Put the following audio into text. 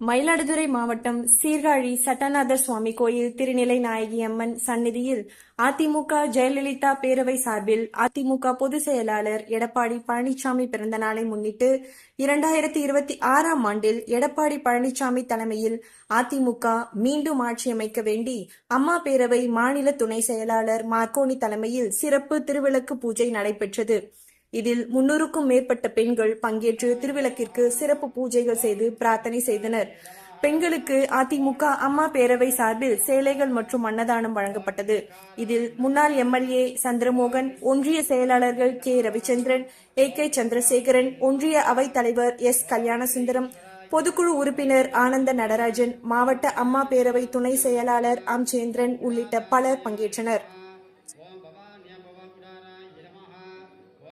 மயிலாடுதுறை மாவட்டம் சீர்காழி சட்டநாதர் சுவாமி கோயில் திருநிலை நாயகி அம்மன் சந்நிதியில் அதிமுக ஜெயலலிதா பேரவை சார்பில் அதிமுக பொதுச் செயலாளர் எடப்பாடி பழனிசாமி பிறந்த நாளை முன்னிட்டு இரண்டாயிரத்தி இருபத்தி ஆறாம் ஆண்டில் எடப்பாடி பழனிசாமி தலைமையில் அதிமுக மீண்டும் ஆட்சியமைக்க வேண்டி அம்மா பேரவை மாநில துணை செயலாளர் மார்க்கோனி தலைமையில் சிறப்பு திருவிளக்கு பூஜை நடைபெற்றது. இதில் முன்னூறுக்கும் மேற்பட்ட பெண்கள் பங்கேற்று திருவிளக்கிற்கு சிறப்பு பூஜைகள் செய்து பிரார்த்தனை செய்தனர். பெண்களுக்கு அதிமுக அம்மா பேரவை சார்பில் சேலைகள் மற்றும் அன்னதானம் வழங்கப்பட்டது. இதில் முன்னாள் எம்எல்ஏ சந்திரமோகன் ஒன்றிய செயலாளர்கள் K. Ravichandran A. K. Chandrasekaran ஒன்றிய அவைத் தலைவர் எஸ். கல்யாணசுந்தரம் பொதுக்குழு உறுப்பினர் ஆனந்த நடராஜன் மாவட்ட அம்மா பேரவை துணை செயலாளர் அம்சேந்திரன் உள்ளிட்ட பலர் பங்கேற்றனர்.